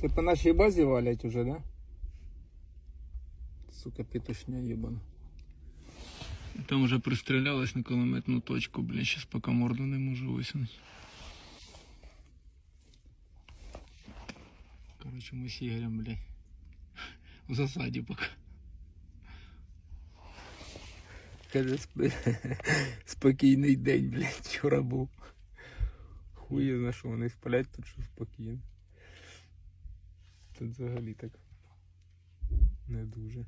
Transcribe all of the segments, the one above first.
Це по нашій базі валять уже, да? Сука, петушня ебана. Там уже пристрелялась на кулеметну точку, блін, сейчас пока морду не можу висунути. Короче, мы с Игорем, блядь, в засаді пока. Каже, сп- спокійний день, блядь, вчора був. Хує на що вони сплять тут, що спокійно. Тут взагалі так не дуже.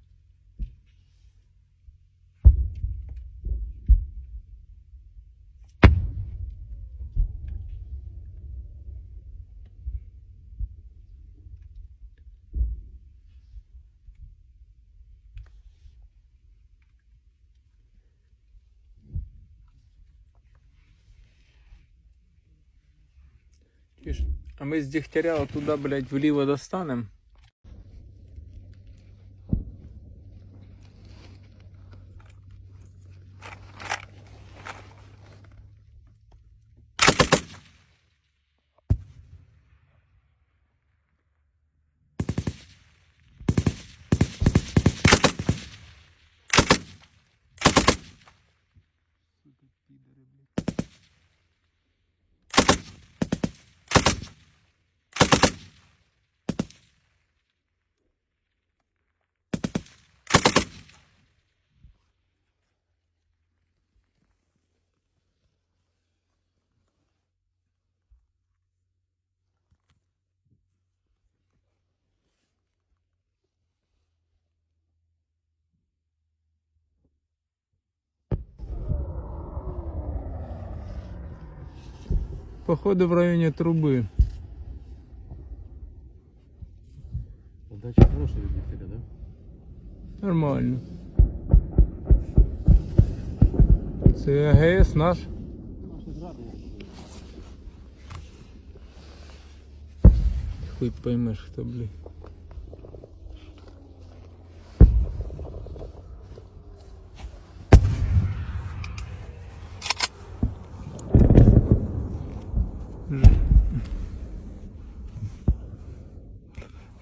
Чуєш, А ми з Дегтяря отуда, блядь, вліво достанемо. Походу в районі труби. Удача хорошая від Дігтяря, да? Нормально. Це АГС наш. Хуй поймеш, хто, блін.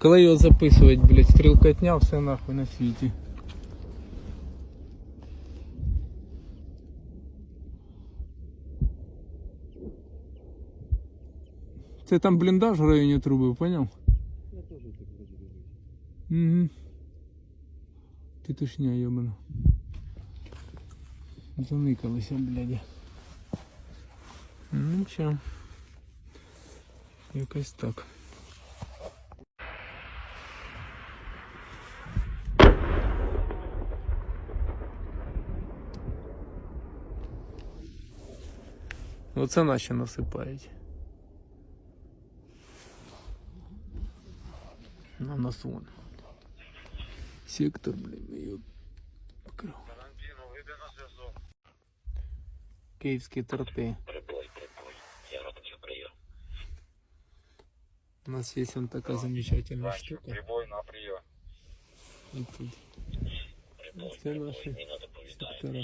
Коли його записувати, блядь, стрілкотня, все нахуй на світі. Це там бліндаж в районі труби, поняв? Я теж так хочу робити. Угу. Петушня йобана. Заникалися, блядь. Ну що. Якось так. Оце наші насипають. На нас вон. Сектор, блин, ее покрыл. Київські торти. Прибой, прибой. Я роблю прийом. У нас есть вон такая замечательная Ранчо, штука. прибой на прийом. И тут. Прибой, Це прибой. наші Міна доповідає сектора.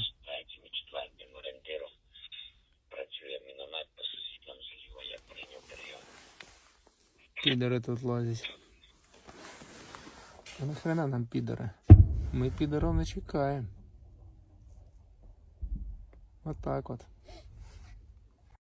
Підери тут лазять. А нахрена нам підери? Ми підеров не чекаємо. Вот так вот.